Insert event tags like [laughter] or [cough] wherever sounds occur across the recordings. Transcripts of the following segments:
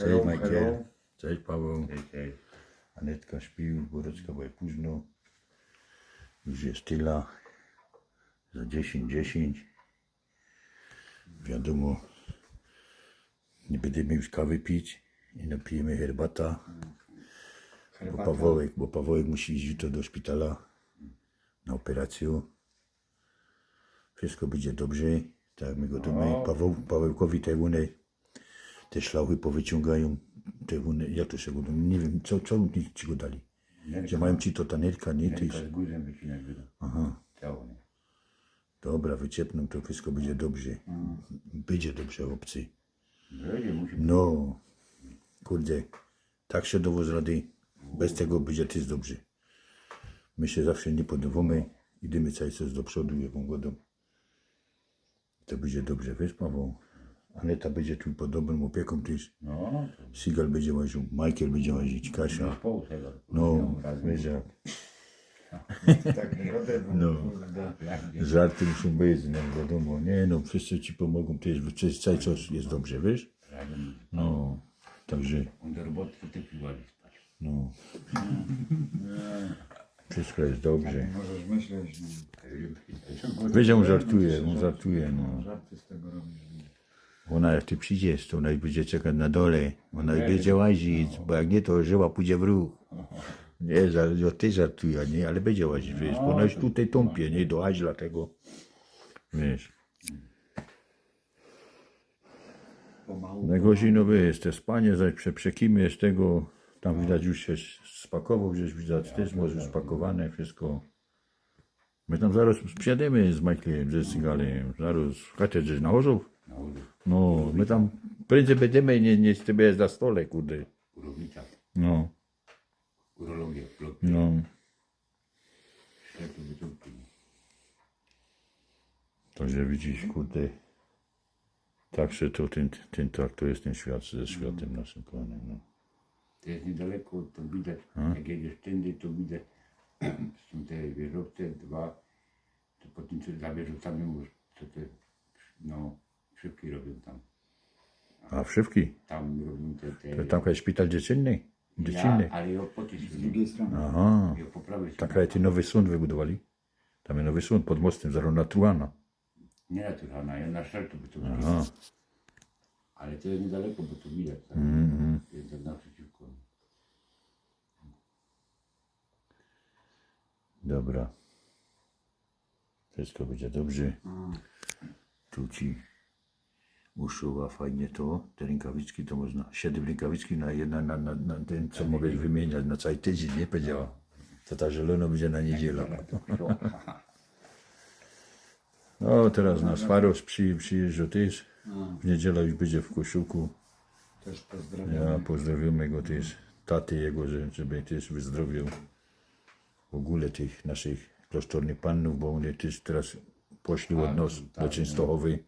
Cześć Michael. Cześć Paweł. Anetka śpi, Boreczka była późno. Już jest tyla. Za 10-10. Wiadomo, nie będziemy już kawy pić i napijemy herbata. Bo Pawełek, bo Pawełek musi iść jutro do szpitala na operację. Wszystko będzie dobrze. Tak jak my go dumamy. Paweł, Pawełkowi te wuny, te szlauchy powyciągają. Te jak to się go Nie wiem, co, co ci go dali. Że mają ci to tanetka, nie? Tylko z guzem wycinać będą. aha. Ciało, nie? Dobra, wyciepną, to wszystko będzie dobrze. Będzie dobrze, obcy. Będzie, musi No, kurde, tak się dowoz rady. Bez tego będzie też dobrze. My się zawsze nie podawamy. Idziemy cały czas do przodu, jaką godą. To będzie dobrze, wiesz, Paweł? Aneta będzie tu pod dobrym opieką też. No, to Sigal będzie łaził, Michael będzie łazić, Kasia. pół tego. No, jak. [laughs] Tak, No. kurde. Żarty muszą być, no wiadomo. Nie no, wszyscy ci pomogą też, przez cały czas jest dobrze, wiesz? Razem. No, także, On do roboty to ty przyładzi spać. no. [laughs] Wszystko jest dobrze. Możesz myśleć, no, Wiesz, on żartuje, on żartuje, no. żarty z tego robisz. Ona jak ty przyjdziesz, to ona będzie czekać na dole. Ona będzie łazić, bo jak nie, to żyła pójdzie w ruch. Nie, za- ja ty żartuję, nie, ale będzie łazić, wiesz, bo ona już tutaj tąpie, nie, do Aźla tego. Wiesz. Najgorzej, no wiesz, te spanie, zaś prze, przekimy z tego, tam widać już się spakował, gdzieś widać też może spakowane, wszystko. My tam zaraz przyjadziemy z Michaelem, ze Sygalem, zaraz, chcecie gdzieś na Chorzów? Na ulicy. No, my tam prędzej będziemy, nie, nie z jest na stole, kurde. Urownicza. No, Urologia. Blok. no, Ślepy wyciągi. także widzisz, kurde. Także to ten, ten tak, to jest ten świat ze światem naszym kochanym, no. To jest niedaleko, to widać, jak jedziesz tędy, to widać, [clears throat] są te wieżowce, dwa, to po tym, co za wieżowcami, mówisz, to te, no, szybki robią tam. A wszywki? Tam robią te, te To tam jest szpital dziecięcy? ja, Dziecięcy? ale ją po tej Z stronie, drugiej strony. Aha. ją po prawej Tak, stronie. nowy sąd wybudowali? Tam jest nowy sąd pod mostem, zaraz na Truana. Nie naturalna, ja na szartu by to Aha. Ale to jest niedaleko, bo to widać. Tak? Mhm. Jest tak naprzeciwko. Dobra. Wszystko będzie dobrze. Tu ci uszyła fajnie to. Te rękawiczki to można. Siedem rękawiczki na jedna, na, na, na ten, co mogę wymieniać na cały tydzień, nie powiedziała. To ta zielona będzie na niedzielę. [laughs] No teraz nas Faros przy, przyjeżdża też. W niedzielę już będzie w kościółku. Też pozdrawiam. Ja pozdrawiamy go też, taty jego, że- żeby też wyzdrowiał w ogóle tych naszych klasztornych panów, bo oni też teraz poszli od nas do Częstochowy.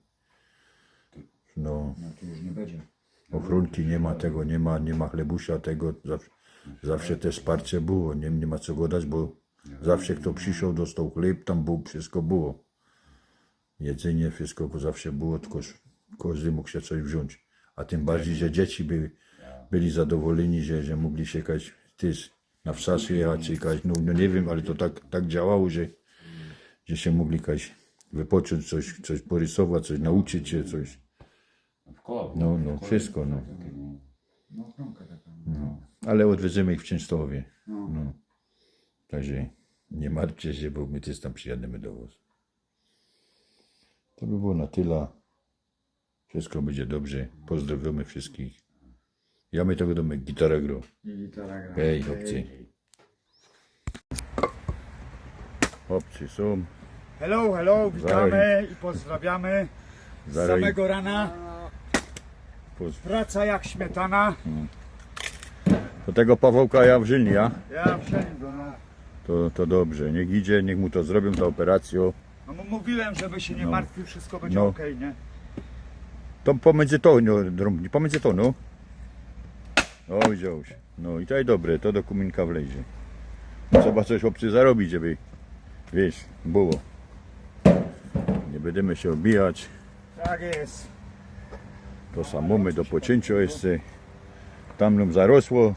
No, No to już nie będzie. ochronki nie ma tego, nie ma, nie ma chlebusia tego, zawsze, zawsze te wsparcie było, nie, nie ma co go dać, bo zawsze kto przyszedł, dostał chleb, tam był, wszystko było. Jedzenie, wszystko bo zawsze było, tylko każdy mógł się coś wziąć. A tym bardziej, że dzieci były, byli zadowoleni, że, że mogli się jakaś też na wsas jechać, jakaś, no, no nie wiem, ale to tak, tak działało, że, że się mogli jakaś wypocząć, coś, coś porysować, coś nauczyć się, coś. W koło. No, no, wszystko, no. No ochronka taka. Ale odwiedzimy ich w Częstochowie. No. Także nie martwcie się, bo my też tam przyjademy do was. To by było na tyle. Wszystko będzie dobrze. Pozdrawiamy wszystkich. Ja my tego domy gitara gro. I gitara gra. Hej, chłopcy. Chłopcy są. Hello, hello, witamy i pozdrawiamy z samego rana. Poz- Praca jak śmietana. Do tego Pawełka ja wrzylni, ja? Ja wziąłem go, no. To, to dobrze. Niech idzie, niech mu to zrobią, tę operację. no mówiłem, żeby się nie No. martwił, wszystko będzie No. okej, nie? To pomiędzy to, no, pomiędzy to, no. O, wziąłeś. No i to jest dobre, to do kuminka wlezie. Trzeba coś obcy zarobić, żeby, wiesz, było. Nie będziemy się obijać. Tak jest. To samo my do pocięcia jeszcze. Tam nam zarosło.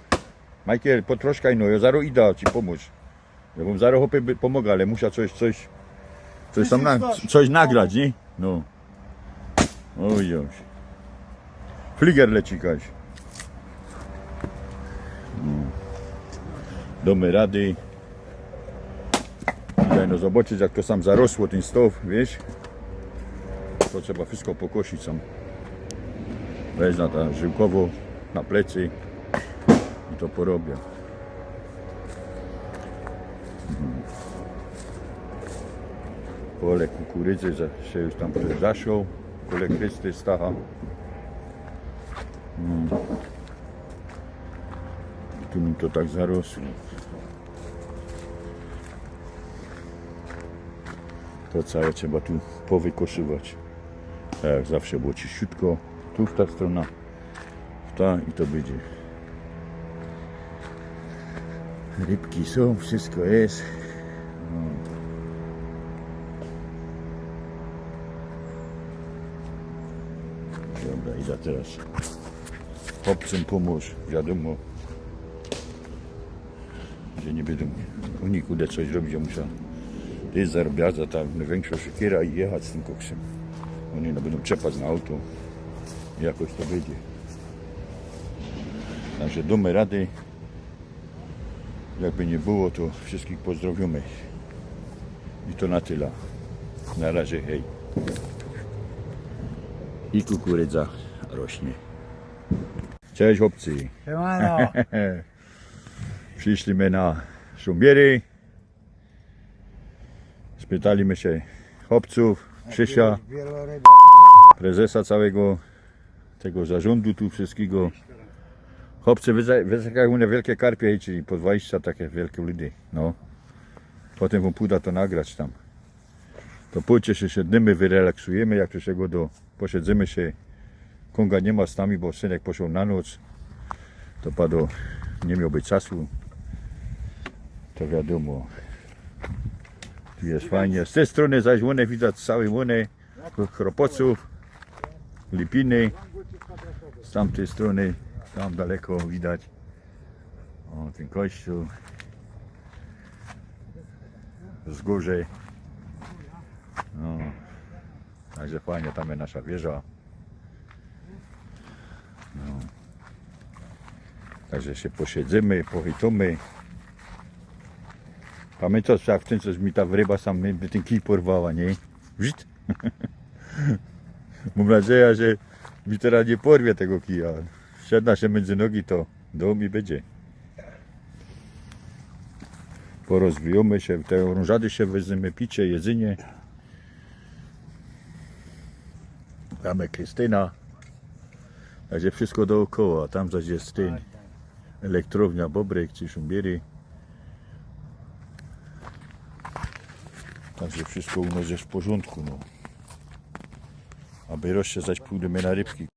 Michael, potroszkaj no, ja zaro idę ci pomóc. Ja bym zaro hopy pomogę, ale muszę coś, coś, coś tam, na, coś nagrać, nie? No. Oj, oj. Fliger leci kaś. Domy rady. Daj no zobaczyć jak to sam zarosło ten stow, wiesz? To trzeba wszystko pokosić sam. Weź na ta żyłkowo, na plecy i to porobię. Mhm. Pole kukurydzy się już tam zaszło. Pole krysty stacha. No. Mi to tak zarosło. To całe trzeba tu powykoszywać. Tak jak zawsze było ciściutko. Tu w ta strona, w ta i to będzie. Rybki są, wszystko jest. No. Dobra, idę teraz chłopcom pomóż, wiadomo, że nie będą oni kudę coś robić, ja muszę ty zarabiać za tak największa siekiera i jechać z tym koksem. Oni no będą czepać na auto. Jakoś to będzie. Także domy rady. Jakby nie było, to wszystkich pozdrowimy. I to na tyle. Na razie hej. I kukurydza rośnie. Cześć chłopcy. Siemano. [laughs] Przyszliśmy na Szumbiery. Spytaliśmy się chłopców, Krzysia, prezesa całego tego zarządu tu wszystkiego. Chłopcy, wyzakają na wielkie karpie, czyli po 20 takie wielkie ludy. No. Potem wam pójdę to nagrać tam. To pójdźcie się, siedniemy, wyrelaksujemy, jak przyszłego do, posiedzimy się. Konga nie ma z nami, bo synek poszedł na noc. To padło, nie miał być czasu. To wiadomo. Tu jest fajnie. Z tej strony zaś łonę widać całe łony, chropoców, lipiny. Z tamtej strony, tam daleko widać. O, ten kościół. Wzgórze. No. Także fajnie, tam jest nasza wieża. No. Także się posiedzimy, pochitamy. Pamiętasz, jak w tym coś mi ta ryba sam by ten kij porwała, nie? Wżit. Mam nadzieję, że mi teraz nie porwie tego kija. Siadna się między nogi, to do mi będzie. Porozwijamy się, te orążady się weźmiemy, picie, jedzenie. Mamy Krystyna. Także wszystko dookoła. Tam zaś jest ten elektrownia Bobrek czy Szumbiery. Także wszystko u nas jest w porządku. No. Aby rozszerzać pójdziemy na rybki.